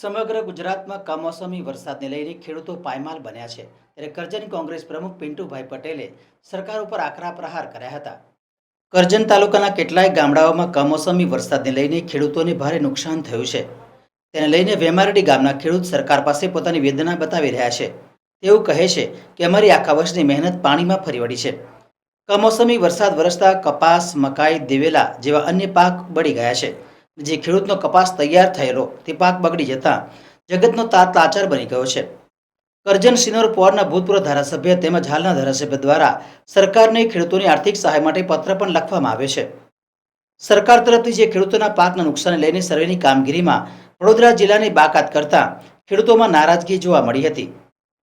સમગ્ર ગુજરાતમાં કમોસમી વરસાદને લઈને ખેડૂતો પાયમાલ બન્યા છે. ત્યારે કરજણ કોંગ્રેસ પ્રમુખ પિન્ટુભાઈ પટેલે સરકાર ઉપર આકરા પ્રહાર કર્યા હતા. કરજણ તાલુકાના કેટલાય ગામડાઓમાં કમોસમી વરસાદને લઈને ખેડૂતોને ભારે નુકસાન થયું છે. તેને લઈને વેમારડી ગામના ખેડૂત સરકાર પાસે પોતાની વેદના બતાવી રહ્યા છે. તેઓ કહે છે કે અમારી આખા વર્ષની મહેનત પાણીમાં ફરી વળી છે. કમોસમી વરસાદ વરસતા કપાસ, મકાઈ, દિવેલા જેવા અન્ય પાક બળી ગયા છે. જે ખેડૂતનો કપાસ તૈયાર થયેલો તે પાક બગડી જતા જગતનો તાત લાચાર બની ગયો છે. કરજણ સિનોર પોરના ભૂતપૂર્વ ધારાસભ્ય તેમજ હાલના ધારાસભ્ય દ્વારા સરકારને ખેડૂતોની આર્થિક સહાય માટે પત્ર પણ લખવામાં આવ્યો છે. સરકાર તરફથી જે ખેડૂતોના પાકના નુકસાન લઈને સર્વેની કામગીરીમાં વડોદરા જિલ્લાની બાકાત કરતા ખેડૂતોમાં નારાજગી જોવા મળી હતી.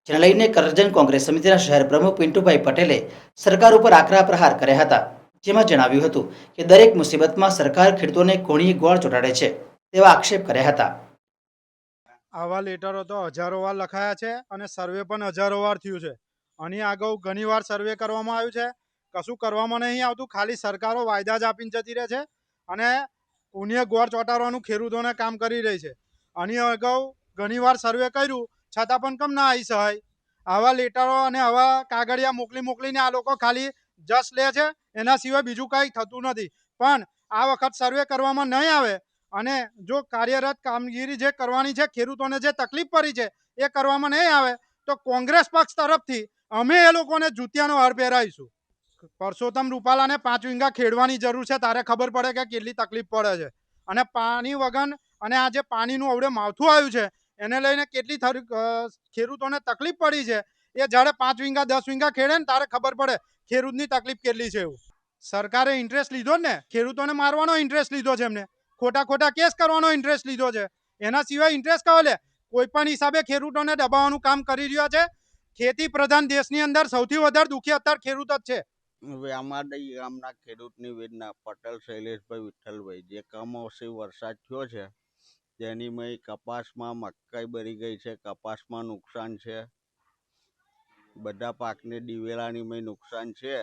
જેને લઈને કરજણ કોંગ્રેસ સમિતિના શહેર પ્રમુખ પિન્ટુભાઈ પટેલે સરકાર ઉપર આકરા પ્રહાર કર્યા હતા. જેમાં જણાવ્યું હતું કે દરેક મુસીબતમાં સરકાર ખેડૂતોને કોણીએ ગોળ ચોટાડે છે તેવા આક્ષેપ કર્યા હતા. આવા લેટરો તો હજારો વાર લખાયા છે અને સર્વે પણ હજારો વાર થયું છે. આની આગળ ઘણી વાર સર્વે કરવામાં આવ્યું છે. કશું કરવામાં નહીં આવતું, ખાલી સરકારો વાયદા જ આપીને જતી રહે છે અને ઉનિએ ગોળ ચોંટાડવાનું ખેડૂતોને કામ કરી રહી છે. આની અગાઉ ઘણી વાર સર્વે કર્યું, છતાં પણ કમ ના આવી સહાય આવા લેટરો અને આવા કાગળિયા મોકલી મોકલીને આ લોકો ખાલી જસ લે છે એના સિવાય બીજું કંઈ થતું નથી. પણ આ વખત સર્વે કરવામાં નહીં આવે અને જો કાર્યરત કામગીરી જે કરવાની છે, ખેડૂતોને જે તકલીફ પડી છે, એ કરવામાં નહીં આવે, તો કોંગ્રેસ પક્ષ તરફથી અમે એ લોકોને જૂતિયાનો હાર પહેરાવીશું. પરસોત્તમ રૂપાલાને પાંચ વિંગા ખેડવાની જરૂર છે, તારે ખબર પડે કે કેટલી તકલીફ પડે છે. અને પાણી વગર અને આ જે પાણીનું અવડે માવઠું આવ્યું છે, એને લઈને કેટલી ખેડૂતોને તકલીફ પડી છે એ જ્યારે પાંચ વિંગા, દસ વિંગા ખેડે ને તારે ખબર પડે ખેડૂતની તકલીફ કેટલી છે એવું. સરકારે ઇન્ટરેસ્ટ લીધો ને, ખેડૂતોને મારવાનો ઇન્ટરેસ્ટ લીધો છે એમને. ખોટા ખોટા કેસ કરવાનો ઇન્ટરેસ્ટ લીધો છે. એના સિવાય ઇન્ટરેસ્ટ કયો લે? કોઈ પણ હિસાબે ખેડૂતોને દબાવવાનું કામ કરી રહ્યા છે. ખેતી પ્રધાન દેશની અંદર સૌથી વધારે દુઃખી અત્યારે ખેડૂત જ છે. વ્યામાડી ગામના ખેડૂતની વેદના. પટેલ, શૈલેષભાઈ, વિઠ્ઠલભાઈ, જે કમોસમી વરસાદ થયો છે, તેની મય કપાસમાં મકાઈ બળી ગઈ છે. કપાસમાં નુકસાન છે. બધા પાકને દિવેલાની મેં નુકસાન છે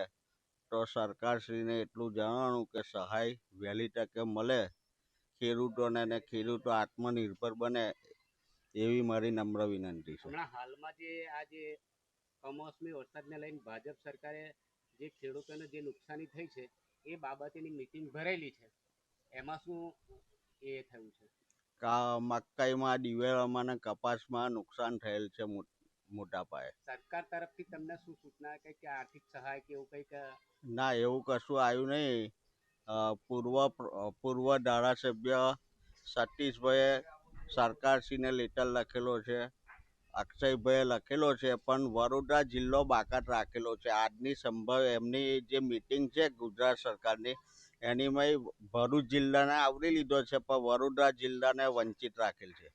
તો સરકારશ્રીને એટલું જણાવવાનું કે સહાય વહેલી તકે મળે ખેડૂતોને ને ખેડૂતો આત્મનિર્ભર બને એવી મારી નમ્ર વિનંતી છે. હાલમાં જે આ જે કમોસમી વરસાદને લઈને ભાજપ સરકારે જે ખેડૂતોને જે નુકસાની થઈ છે એ બાબતેની મિટિંગ ભરેલી છે. એમાં શું એ થયું છે? કા મકાઈમાં દિવેલામાં ને કપાસમાં નુકસાન થયેલ છે મોટા પાયે. સરકાર તરફથી તમને શું સૂચના કંઈક કે આર્થિક સહાય કે એવું કંઈક? ના એવું કશું આવ્યું નહીં. પૂર્વ પૂર્વ ધારાસભ્ય સતીશભાઈએ સરકારશ્રીને લેટર લખેલો છે. અક્ષયભાઈએ લખેલો છે પણ વડોદરા જિલ્લો બાકાત રાખેલો છે. આજની સંભવ એમની જે મિટિંગ છે ગુજરાત સરકારની એનીમાં ભરૂચ જિલ્લાને આવરી લીધો છે પણ વડોદરા જિલ્લાને વંચિત રાખેલ છે.